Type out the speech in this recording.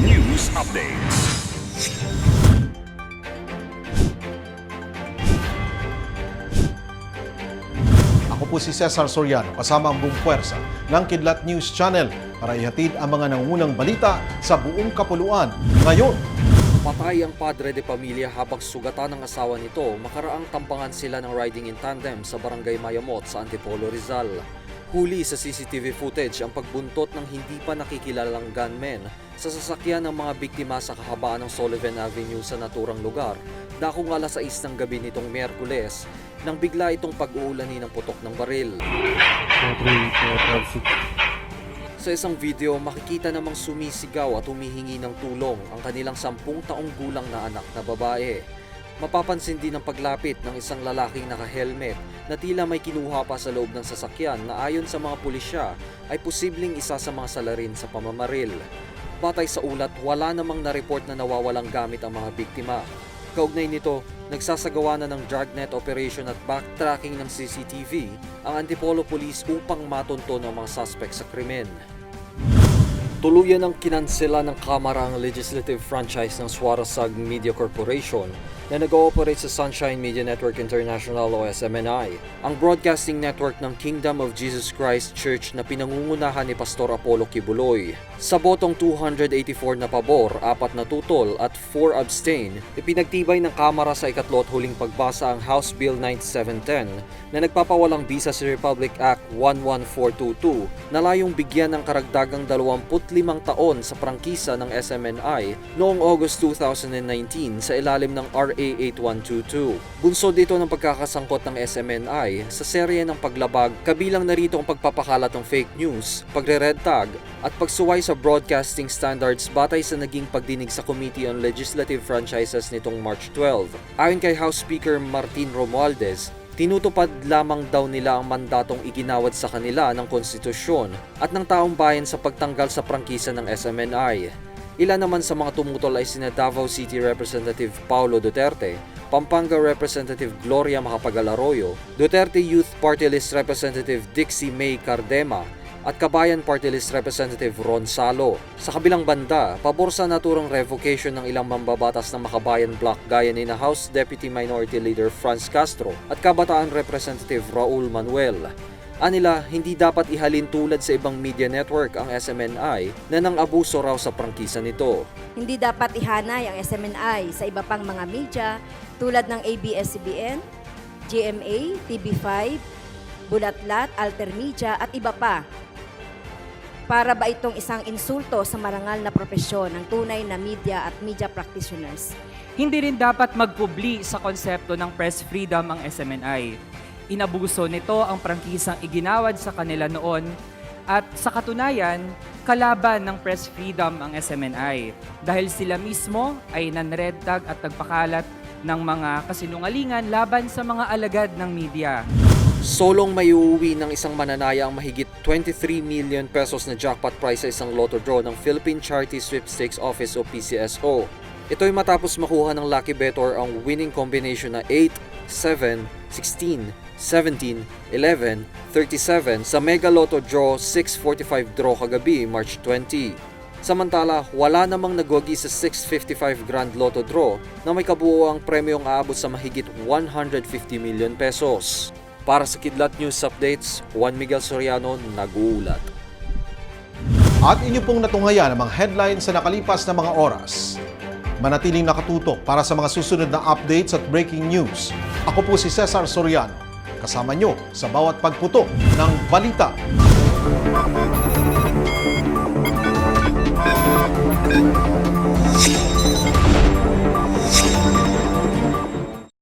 News Updates. Ako po si Cesar Soriano kasama ang buong puwersa ng Kidlat News Channel para ihatid ang mga nangunang balita sa buong kapuluan. Ngayon, Patay ang padre de pamilya habang sugatan ng asawa nito makaraang tampangan sila ng riding in tandem sa barangay Mayamot sa Antipolo Rizal. Huli sa CCTV footage ang pagbuntot ng hindi pa nakikilalang gunmen sa sasakyan ng mga biktima sa kahabaan ng Sullivan Avenue sa naturang lugar dakong alas 6 ng gabi nitong Miyerkules nang bigla itong pag-uulani ng putok ng baril. Sa isang video, makikita namang sumisigaw at humihingi ng tulong ang kanilang sampung taong gulang na anak na babae. Mapapansin din ang paglapit ng isang lalaking naka-helmet na tila may kinuha pa sa loob ng sasakyan na ayon sa mga pulisya ay posibleng isa sa mga salarin sa pamamaril. Batay sa ulat, wala namang na-report na nawawalang gamit ang mga biktima. Kaugnay nito, nagsasagawa na ng dragnet operation at backtracking ng CCTV ang Antipolo Police upang matunto ang mga suspect sa krimen. Tuluyan ang kinansela ng Kamara ang legislative franchise ng Swarasag Media Corporation na nag-ooperate sa Sunshine Media Network International o SMNI, ang broadcasting network ng Kingdom of Jesus Christ Church na pinangungunahan ni Pastor Apollo Kibuloy. Sa botong 284 na pabor, apat na tutol at 4 abstain, ipinagtibay ng Kamara sa ikatlo at huling pagbasa ang House Bill 9710 na nagpapawalang bisa sa Republic Act 11422 na layong bigyan ng karagdagang 25 taon sa prangkisa ng SMNI noong August 2019 sa ilalim ng RA 8122. Bunsod dito ng pagkakasangkot ng SMNI sa serye ng paglabag kabilang na rito ang pagpapakalat ng fake news, pagre-red tag at pagsuway sa broadcasting standards batay sa naging pagdinig sa Committee on Legislative Franchises nitong March 12. Ayon kay House Speaker Martin Romualdez, Tinutupad lamang daw nila ang mandatong iginawad sa kanila ng konstitusyon at ng taong bayan sa pagtanggal sa prangkisa ng SMNI. Ilan naman sa mga tumutol ay sina Davao City Representative Paulo Duterte, Pampanga Representative Gloria Macapagal Arroyo, Duterte Youth Party List Representative Dixie May Cardema, at Kabayan Party List Representative Ron Salo. Sa kabilang banda, pabor sa naturang revocation ng ilang mambabatas ng Makabayan Bloc gaya ni na House Deputy Minority Leader Franz Castro at Kabataan Representative Raul Manuel. Anila, hindi dapat ihalin tulad sa ibang media network ang SMNI na nang abuso raw sa prangkisa nito. Hindi dapat ihanay ang SMNI sa iba pang mga media tulad ng ABS-CBN, GMA, TV5, Bulatlat, Alter Media at iba pa. Para ba itong isang insulto sa marangal na propesyon ng tunay na media at media practitioners? Hindi rin dapat magpubli sa konsepto ng press freedom ang SMNI. Inabuso nito ang prangkisang iginawad sa kanila noon at sa katunayan, kalaban ng press freedom ang SMNI dahil sila mismo ay nanred tag at nagpakalat ng mga kasinungalingan laban sa mga alagad ng media. Solong may uuwi ng isang mananaya ang mahigit 23 million pesos na jackpot prize sa isang lotto draw ng Philippine Charity Sweepstakes Office o PCSO. Ito'y matapos makuha ng Lucky Better ang winning combination na 8, 7, 16, 17, 11, 37 sa Mega Lotto Draw 645 draw kagabi, March 20. Samantala, wala namang nagwagi sa 655 Grand Lotto Draw na may kabuoang premyong aabot sa mahigit 150 million pesos. Para sa Kidlat News Updates, Juan Miguel Soriano, nag-uulat. at inyo pong natunghayan ang mga headlines sa nakalipas na mga oras. Manatiling nakatutok para sa mga susunod na updates at breaking news. Ako po si Cesar Soriano, kasama nyo sa bawat pagputok ng balita.